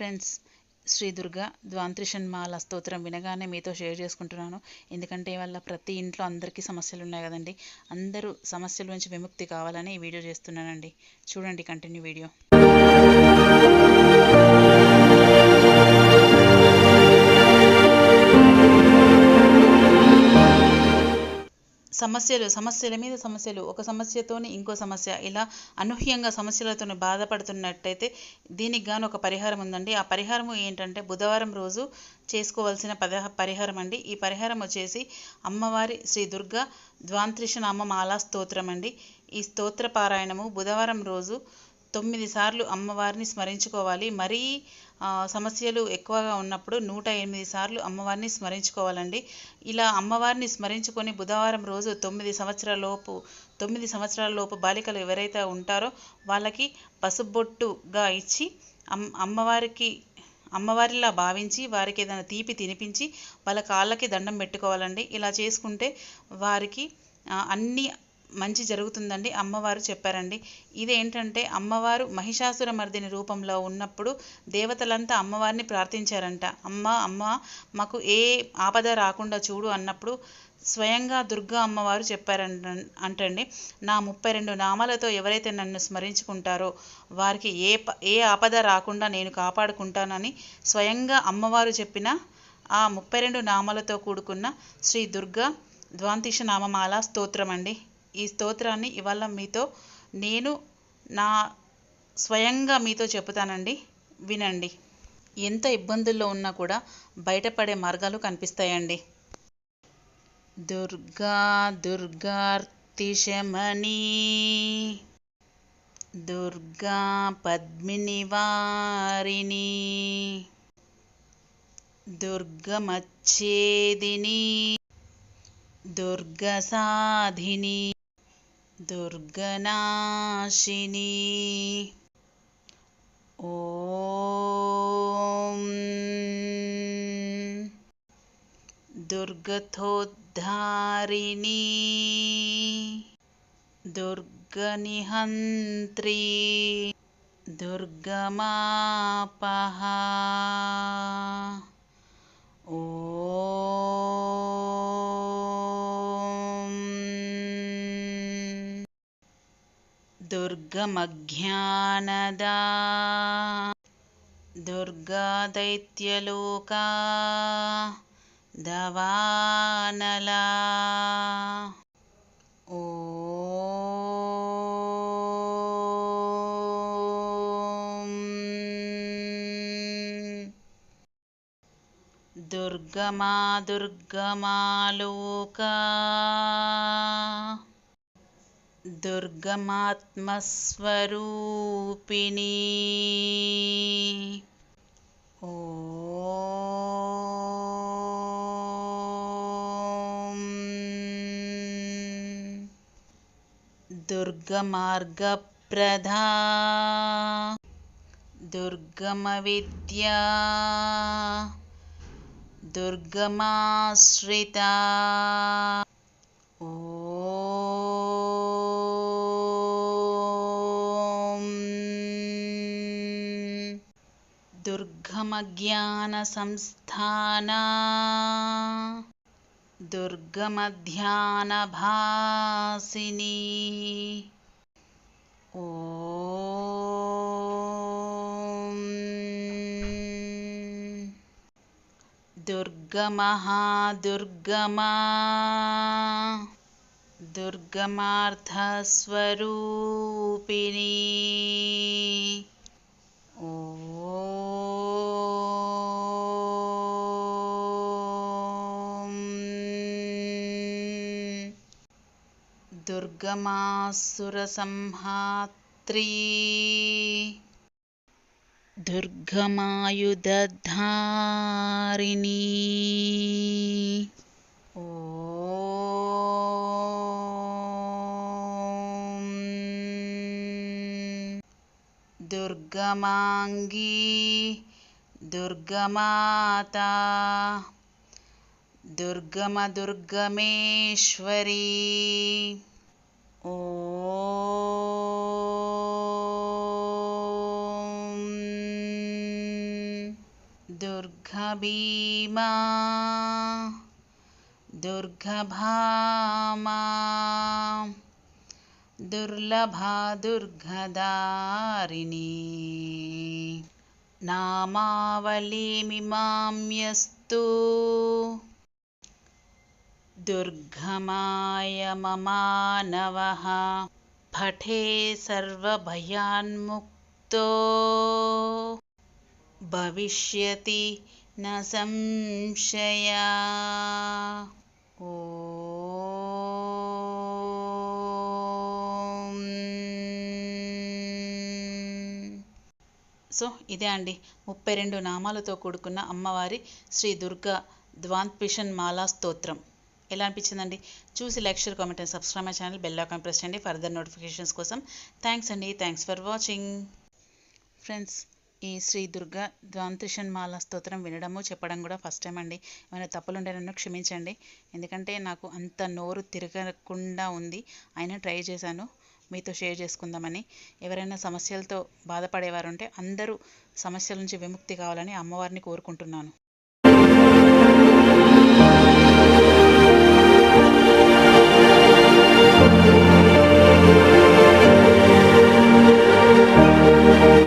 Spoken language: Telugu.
ఫ్రెండ్స్ శ్రీ దుర్గా ద్వాంత్రిషన్మాల స్తోత్రం వినగానే మీతో షేర్ చేసుకుంటున్నాను. ఎందుకంటే వాళ్ళ ప్రతి ఇంట్లో అందరికీ సమస్యలు ఉన్నాయి కదండి. అందరూ సమస్యల నుంచి విముక్తి కావాలని ఈ వీడియో చేస్తున్నానండి. చూడండి కంటిన్యూ వీడియో. సమస్యలు సమస్యల మీద సమస్యలు ఒక సమస్యతోనే ఇంకో సమస్య. ఇలా అనూహ్యంగా సమస్యలతో బాధపడుతున్నట్టయితే దీనికి గాను ఒక పరిహారం ఉందండి. ఆ పరిహారం ఏంటంటే బుధవారం రోజు చేసుకోవాల్సిన పద పరిహారం అండి. ఈ పరిహారం వచ్చేసి అమ్మవారి శ్రీ దుర్గా ద్వాంత్రిషనామ మాలా స్తోత్రం అండి. ఈ స్తోత్ర పారాయణము బుధవారం రోజు తొమ్మిది సార్లు అమ్మవారిని స్మరించుకోవాలి. మరీ సమస్యలు ఎక్కువగా ఉన్నప్పుడు నూట ఎనిమిది సార్లు అమ్మవారిని స్మరించుకోవాలండి. ఇలా అమ్మవారిని స్మరించుకొని బుధవారం రోజు తొమ్మిది సంవత్సరాల లోపు తొమ్మిది సంవత్సరాల లోపు బాలికలు ఎవరైతే ఉంటారో వాళ్ళకి పసుబొట్టుగా ఇచ్చి అమ్ అమ్మవారికి అమ్మవారిలా భావించి వారికి ఏదైనా తీపి తినిపించి వాళ్ళ కాళ్ళకి దండం పెట్టుకోవాలండి. ఇలా చేసుకుంటే వారికి అన్ని మంచి జరుగుతుందండి. అమ్మవారు చెప్పారండి. ఇదేంటంటే అమ్మవారు మహిషాసుర మర్దిని రూపంలో ఉన్నప్పుడు దేవతలంతా అమ్మవారిని ప్రార్థించారంట. అమ్మ అమ్మ మాకు ఏ ఆపద రాకుండా చూడు అన్నప్పుడు స్వయంగా దుర్గా అమ్మవారు చెప్పారంట అంటండి. నా ముప్పై రెండు నామాలతో ఎవరైతే నన్ను స్మరించుకుంటారో వారికి ఏ ఏ ఆపద రాకుండా నేను కాపాడుకుంటానని స్వయంగా అమ్మవారు చెప్పిన ఆ ముప్పై రెండు నామాలతో కూడుకున్న శ్రీ దుర్గా ద్వాంతిష నామమాల స్తోత్రం అండి ఈ స్తోత్రాన్ని ఇవాళ మీతో నేను నా స్వయంగా మీతో చెబుతానండి. వినండి. ఎంత ఇబ్బందుల్లో ఉన్నా కూడా బయటపడే మార్గాలు కనిపిస్తాయండి. దుర్గా దుర్గార్తిశమణి దుర్గా పద్మిని వారిని దుర్గమచ్చేదిని దుర్గసాధిని दुर्गनाशिनी। ॐ दुर्गथोद्धारिणी दुर्गनिहन्त्री दुर्गमापः दुर्गमज्ञानदा। दुर्गादैत्यलोका। दवानला। ॐ दुर्गमा दुर्गमालोका दुर्गमात्मस्वरूपिणी। ॐ। दुर्गमार्गप्रधा। दुर्गमविद्या। दुर्गमाश्रिता दुर्गमज्ञानसंस्थाना। दुर्गमध्यानभासिनी। दुर्गमहादुर्गमा। दुर्गमार्थस्वरूपिणी दुर्गमासुरसंहात्री। दुर्गमायुधधारिणी। ॐ। दुर्गमाङ्गी। दुर्गमाता। दुर्गमदुर्गमेश्वरी दुर्गभीमा दुर्गभामा दुर्लभा दुर्गदारिणी नामावलीमिमां यस्तु दुर्गमाय ममानवः पठे सर्वभयान्मुक्तो भविष्यति न संशया ఓం సో ఇదే అండి ముప్పై రెండు నామాలతో కూడుకున్న అమ్మవారి శ్రీ దుర్గా ద్వాంత్పిషన్ మాలా స్తోత్రం ఎలా అనిపించిందండి? చూసి like share comment and subscribe my channel. Bell icon press చేయండి ఫర్దర్ నోటిఫికేషన్స్ కోసం. థ్యాంక్స్ అండి. Thanks for watching. ఫ్రెండ్స్ ఈ శ్రీ దుర్గా ద్వాంతిషన్ మాల స్తోత్రం వినడము చెప్పడం కూడా ఫస్ట్ టైం అండి. ఏమైనా తప్పులుంటే నన్ను క్షమించండి. ఎందుకంటే నాకు అంత నోరు తిరగకుండా ఉంది. అయినా ట్రై చేశాను. మీతో షేర్ చేసుకుందామని. ఎవరైనా సమస్యలతో బాధపడేవారు ఉంటే అందరూ సమస్యల నుంచి విముక్తి కావాలని అమ్మవారిని కోరుకుంటున్నాను.